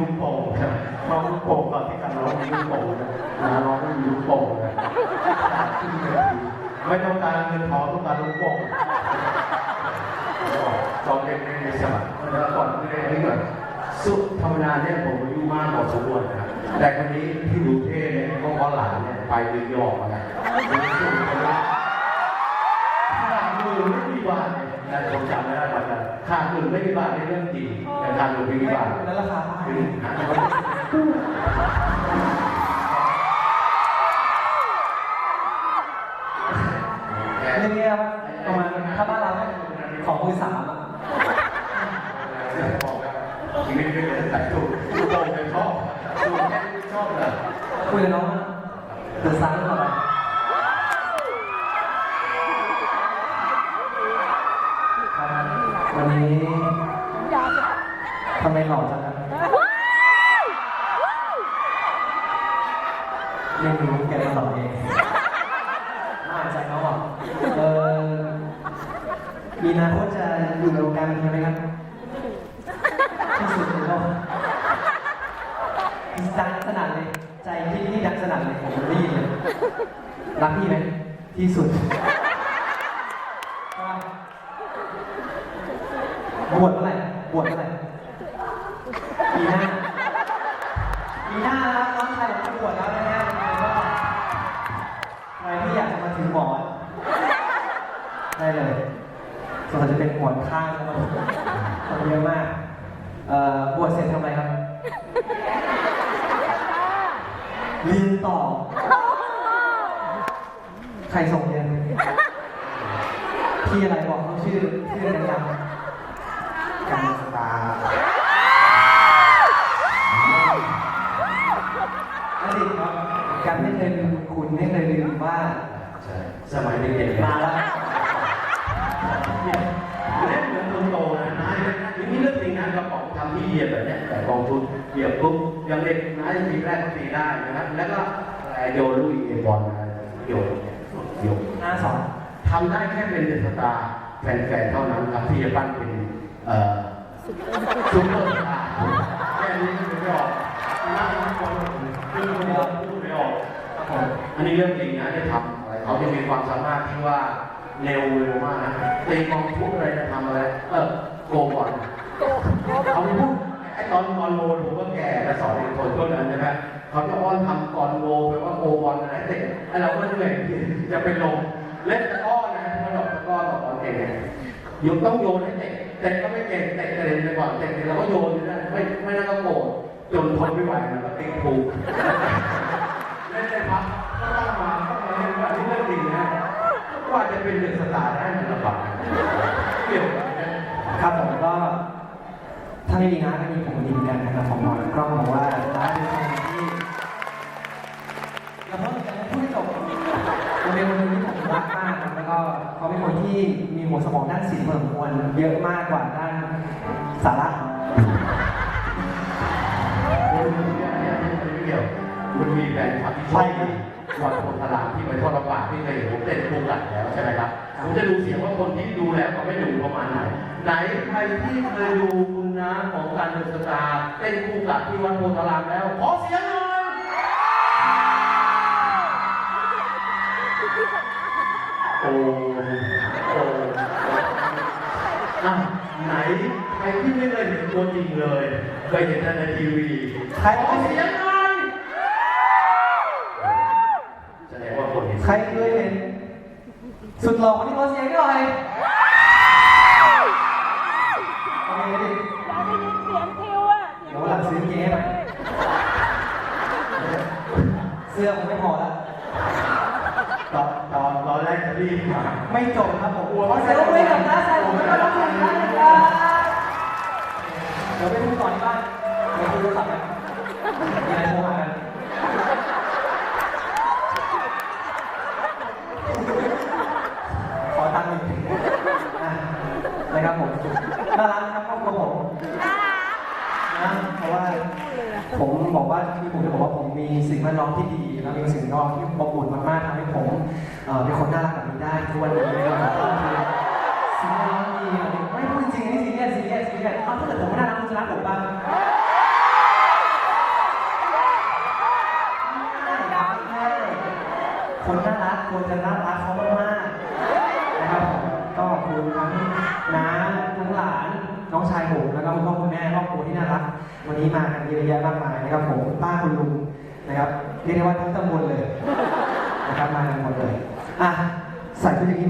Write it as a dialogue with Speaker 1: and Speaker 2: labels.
Speaker 1: ลูกโป่งนะน้องลูกโป่งก่อนที่กันร้องมีลูกโป่งนะร้องไม่มีลูกโป่งนะไม่ต้องการเงินทองต้องการลูกโป่งจองเป็นในสมัครแล้วก่อนไม่ได้นี่ก่อนสุธรรมนาเนี่ยผมอายุมากกว่าสมควรนะแต่คนนี้ที่ดูเท่เนี่ยเพราะหลานเนี่ยไปเรียนยอกมาไงสุธรรนามื่นไม่มีบาท นี่ยนะผมจำไม่ได้วันนั้นขาดมือไม่มีบาทในเรื่องจริงแต่ขาดมือไม่มีบาท
Speaker 2: แล้วราคาเท่าไหร่
Speaker 1: คือหาคน
Speaker 2: เรียกว่าประมาณถ้าบ้านเราของมือสามอะ
Speaker 1: ชีวิตไม่เป็นแต่ถูกถูกโกงเป็นชอบถูกแค่ชอบเลย
Speaker 2: คุยกับน้องนะเดินซ้า ไม่รู้แกมาหล่อเองอาจจเขาบอกเออมีนาคตจะอยู่ในวงการบันเทิงไหมครับที่สุดในโลกดังสนั่นเลย ใจพี่นี่ดังสนั่นเลยผมได้ยินเลย รักพี่ไหมที่สุดบวชเมื่อไหร่บวชเมื่อไหร่ หมอนข้างนะครับคนเยอะมากเอ่อบวชเสร็จทำอะไรครับเรียนต่อ ใครส่งเรียนพี่อะไรบอกเขาชื่อชื่ออะไรดังๆการสตาร์อดีตครับการไม่เคยลืมคุณไม่เคยลืมว่า
Speaker 1: ใช่สมัยเด็กๆ
Speaker 2: มา
Speaker 1: มา
Speaker 2: แล้ว
Speaker 1: เหยียบแบบนี้แต่กองทุนเหยียบปุ๊บยังเด็กนายทีแรกก็ตีได้นะครับ แล้วก็โยนลูกอีกบอลนะโยนโยน
Speaker 2: หน้าสอน
Speaker 1: ทำได้แค่เป็นเดสตาแฟนๆเท่านั้นครับที่จะปั้นเป็นเอ่อซุปเปอร์สตาร์แค่นี้ก็ไม่ออกนั่งคนคือคนเดียวพูดไม่ออก
Speaker 2: ครับผม
Speaker 1: อันนี้เรื่องจริงนะได้ทำอะไรเขาจะมีความสามารถที่ว่าเร็วเร็วมากนะตีกองทุกอะไรจะทำอะไร เออโกบอลเขาพูด อ้ตอนกอนโวผมก็แก่แต่สอนเด็กคนต้นนั้นใช่ไหมเขาจะอ้อนทำกอนโวแปลว่าโกบอลอะไรเตะไอ้เราก็เหนื่อยจะเป็นลมเล่นตะก้อนะถ้าดกตะก้อดอกบอลเก่งยยกต้องโยนให้เตะเตะก็ไม่เก่งเตะกระเด็นไปก่อนเตะเสร็จเราก็โยนอยู่นะไม่ไม่น่าก็โกรธจนทนไม่ไหวแล้วก็ตีถูกเล่นได้พักก็ต้องมาต้องมาเล่นว่าที่เรื่องจริงนะกว่าจะเป็นเดือดสตาร์ได้มันลำบากเกี่ยวกับเนี่ย
Speaker 2: ครับผมก็ ถ้าไม่มีน้าก็มีผมดีเหมือนกันนะครับผมบอกกล้องบอกว่าน้าเป็นคนที่แล้วก็ยังไม่พูดให้จบมันเป็นคนหนึ่งที่ผมรักมากครับแล้วก็เขาเป็นคนที่มีหัวสมองด้านศิลป์พอสมควรเยอะมากกว่าด้านสาระ
Speaker 1: คุณไม่เกี่ยวคุณมีแฟนคลับที่ชอบวัดโพธารามที่ไปทอดระบาดที่เคยเห็นผมเต้นคู่กันแล้วใช่ไหมครับผมจะดูเสียงว่าคนที่ดูแล้วกับไม่ดูประมาณไหนไหนใครที่เคยดูคุณ น้าของการเดินสตาเต้นคู่กับที่วัดโพธารามแล้ว ขอเสียงหน่อยโอ้โอ้อะไหนใครที่ไม่เคยเห็นตัวจริงเลยเคยเห็นแต่ในทีวี
Speaker 2: ใคร
Speaker 1: ขอเสียงหน่อยแสดงว่าคนเห็น
Speaker 2: ใครเคยเห็นสุดหล่อคนที่ขอเสียงหน่อย
Speaker 3: สื้อ
Speaker 2: ผมไม่พอแล้ว
Speaker 1: ตอนตอนตอนแรกจะรีบมา
Speaker 2: ไม่จบครับผมขอเสียงปรบมือให้กับน้าชายผมแล้วก็น้องคุณท่านนะครับเดี๋ยวไปพูดก่อนที่บ้านเดี๋ยวคุยโทรศัพท์กันมีอะไรโทรหากันขอตังค์หนึ่งอะนะครับผมน่ารักนะครับครอบครัวผมนะเพราะว่าผมบอกว่าที่ผมจะบอกว่าผมมีสิ่งแวดล้อมที่ดี แล้วมีสิ่งนอกที่อบอุ่นมากๆทำให้ผมเป็นคนน่ารักแบบนี้ได้ทุกวันนี้นะครับสิ่งน่ารักดีไม่พูดจริงนี่ซีเรียสซีเรียสซีเรียสถ้าเกิดผมไม่น่ารักคุณจะรักผมบ้ปะคนน่ารักควรจะน่ารักเขามากๆนะครับก็คุณทั้งน้าทั้งหลานน้องชายผมแล้วก็คุณพ่อคุณแม่ครอบครัวที่น่ารัก วันนี้มากันเยอะแยะมากมายนะครับผมป้าคุณลุงนะครับ เรียกได้ว่าทั้งตำบลเลยนะครับมากันหมดเลยอะใส่ชุดอย่างนี้